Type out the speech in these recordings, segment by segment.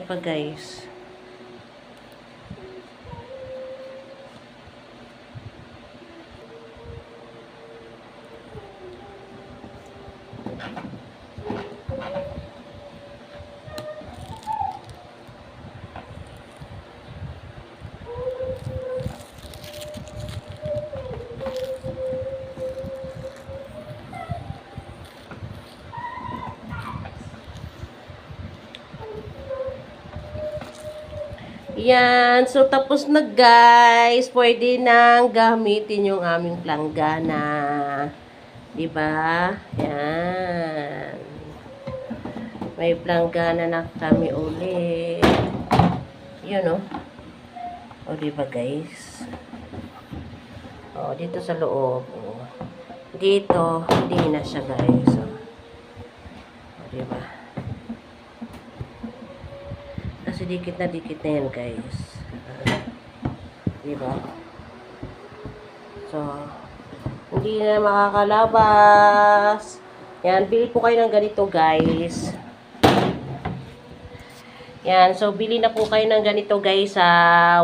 pa guys. Thank you. Yan. So, tapos na guys. Pwede nang gamitin yung aming planggana. Diba? Yan. May planggana na kami ulit. Yun, oh. O, diba guys? O, dito sa loob. O. Dito, hindi na siya guys. O, o diba? Kasi dikit na dikit na yan, guys. Ah, diba? So, hindi na makakalabas. Yan, bili po kayo ng ganito, guys. Yan, so bili na po kayo ng ganito, guys, sa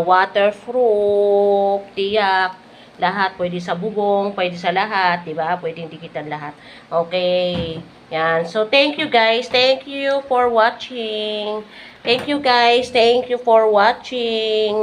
waterproof, tiyak, lahat. Pwede sa bubong, pwede sa lahat, diba? Pwede dikitan lahat. Okay. Yan. So, thank you, guys. Thank you for watching. Thank you, guys. Thank you for watching.